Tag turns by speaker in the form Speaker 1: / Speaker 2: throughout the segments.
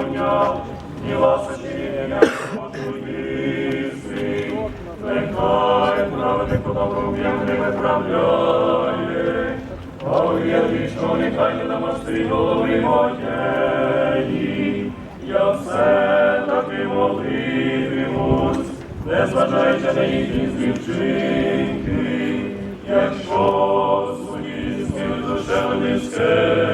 Speaker 1: беззаконня, ні ласощі, не їси. Нехай праведнику добру не виправляє, а я вічно нехай не намасти голови моєї. Я все таки молитимусь, не на їхні злівчинки, якщо зміни душевні скелі, то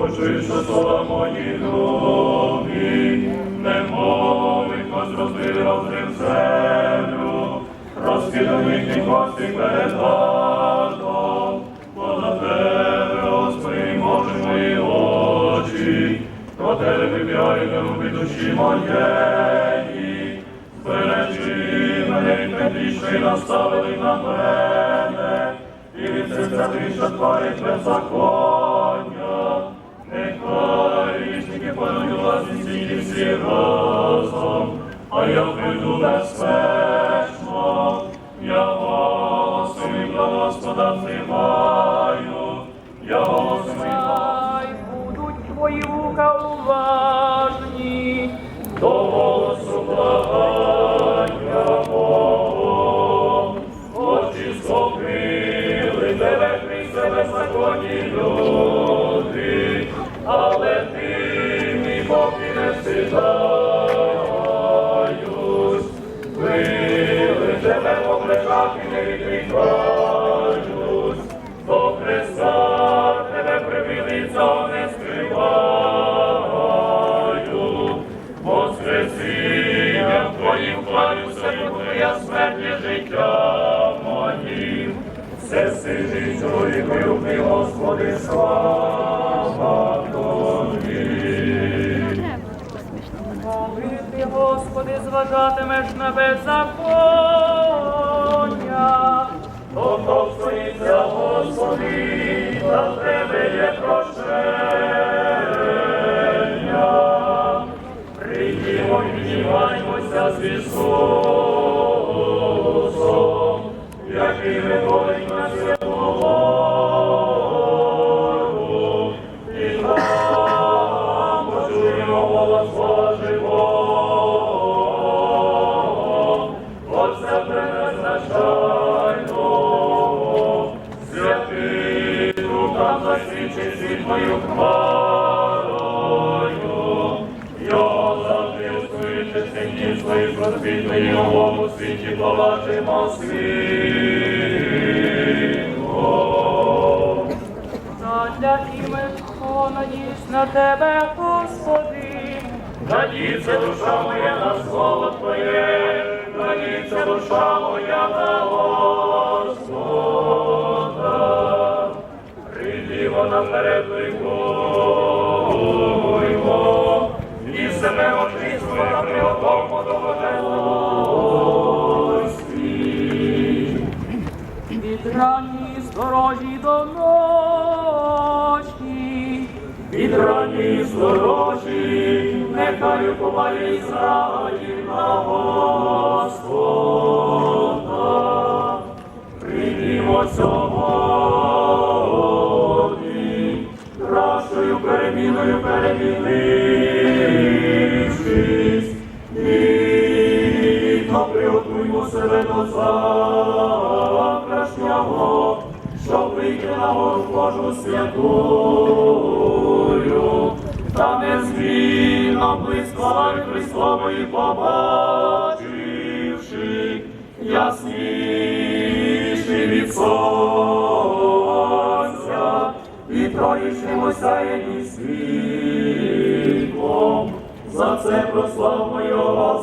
Speaker 1: почуєш, що слова мої добрі, не мовить розбили розрив землю, розкиданих і кості перед вартом, бо на тебе, Господи, може мої очі, до тебе вибігаю на руки душі моєї, збережи мене петлічної наставили на мене, і від серця ти, що творить всі разом, а я прийду безпечно, не до Христа тебе прибили, цього не скриваю, Воскресінням Твоїм хвалюся, і я життя моїм. Все сильний чоловіку, любий Господи, слава Тобі.
Speaker 2: ти, Господи, зважатимеш на беззаконня,
Speaker 1: Ото стоїться, Господи, на Тебе є прощення. Прийдімо і піднімаймося з Ісусом, який виходить на святу світі побачимо світло.
Speaker 2: задля хто надіюсь на тебе, Господи,
Speaker 1: Надіється душа моя на слово Твоє, надіється душа моя на Господа. Прийди вона перед нехай уповає Ізраїль на Господа. Прийдімо сьогодні, кращою переміною перемінившись, гідно приготуймо себе до завтрашнього, щоб вийти на Божу святую, та не незмінно близько слави Христової побачивши, ясніший від сонця, і троїчним осяяні світлом, за це прослав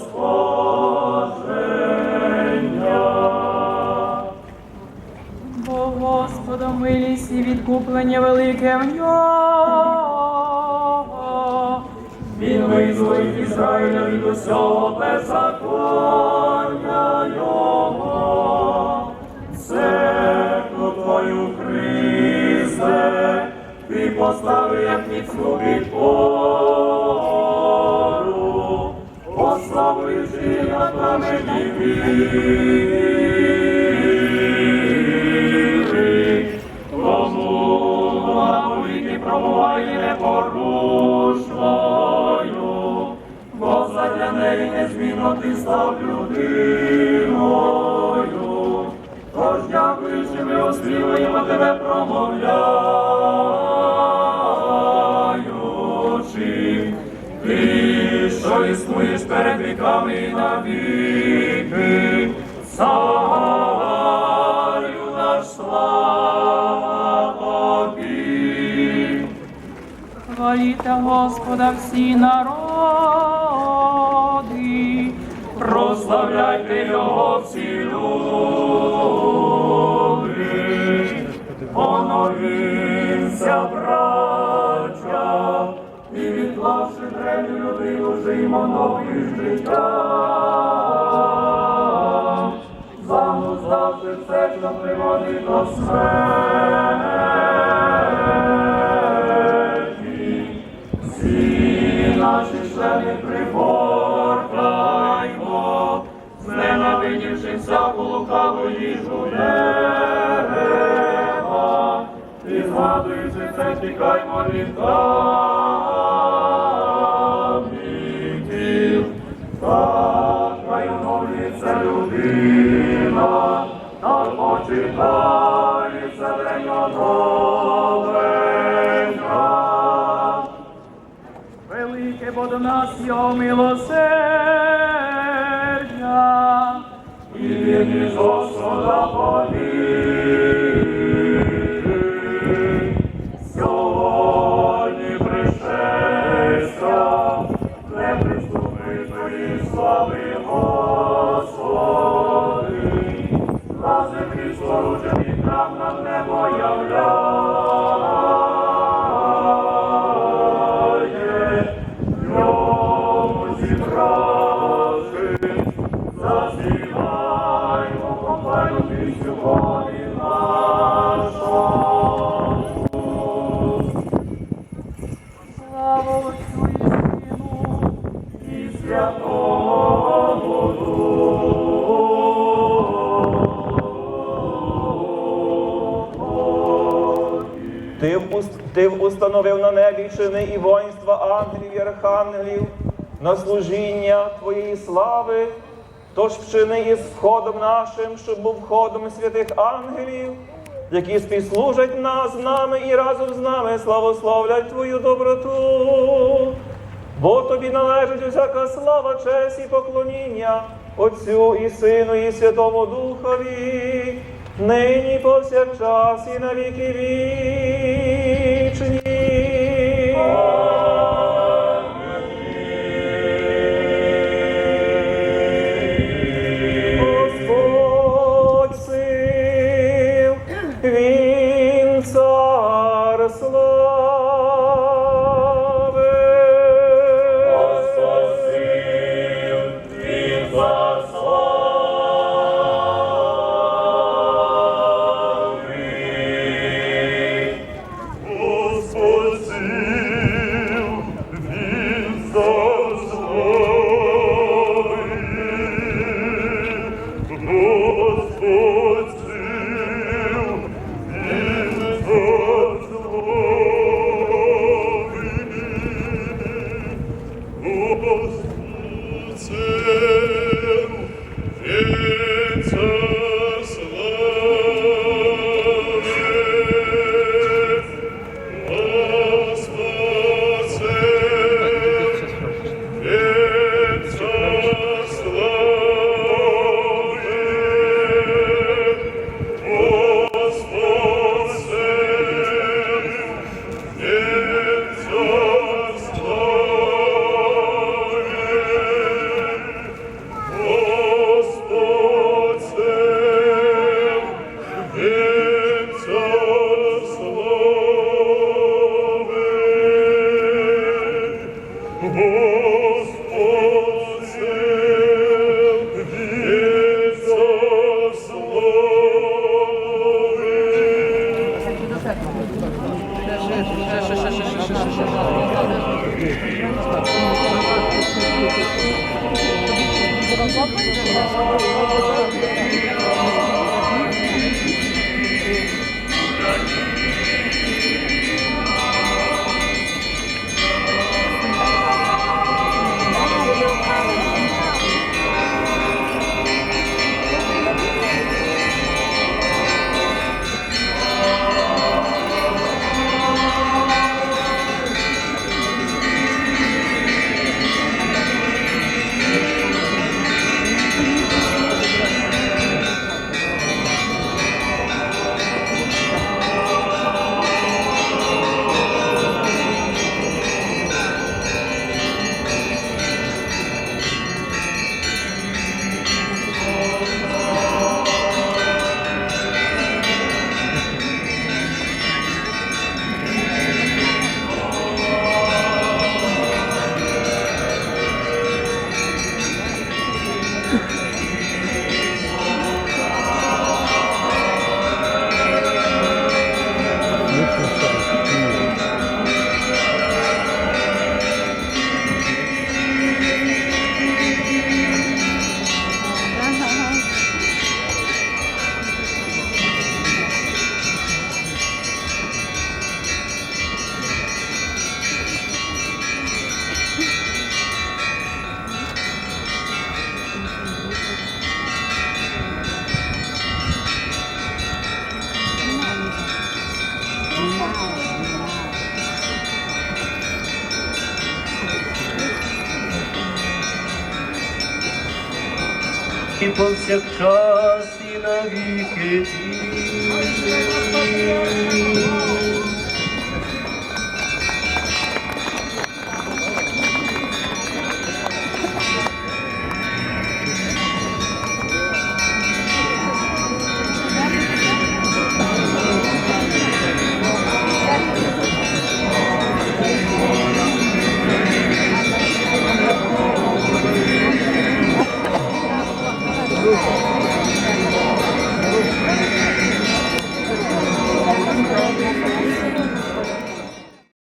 Speaker 1: Спасення.
Speaker 2: бо Господа милість і відкуплення велике в нього.
Speaker 1: Визволить Ізраїля від усього беззаконня його. Церкву твою, Христе, ти поставив як міцну підпору, пославивши на камені віри. Існуєш перед віками навіки, царю наш слава тобі.
Speaker 2: Хваліте Господа всі народи,
Speaker 1: Прославляйте його всі люди, поновіться, браття, жиймо нові життя. Зануздавши все, що приводить до смерті, всі наші члени приборкаймо, зненавидівши всяку лукаву їжу неба, і згадуючи це, тікаймо від каміків.
Speaker 2: Велике нас його милосердя.
Speaker 1: І він із Господа повіки. Сьогодні пришестя, не приступної слави Господи, на землі споруджений храм нам небо являє,
Speaker 3: ти установив на небі чини і воїнства ангелів і архангелів на служіння Твоєї слави, тож вчини із входом нашим, щоб був входом святих ангелів, які співслужать нас з нами і разом з нами славословлять Твою доброту. Бо тобі належить усяка слава, честь і поклоніння Отцю і Сину, і Святому Духові, нині повсякчас і на віки вічні. Господь сил, він
Speaker 1: Lord.
Speaker 4: І повсякчас і навіки.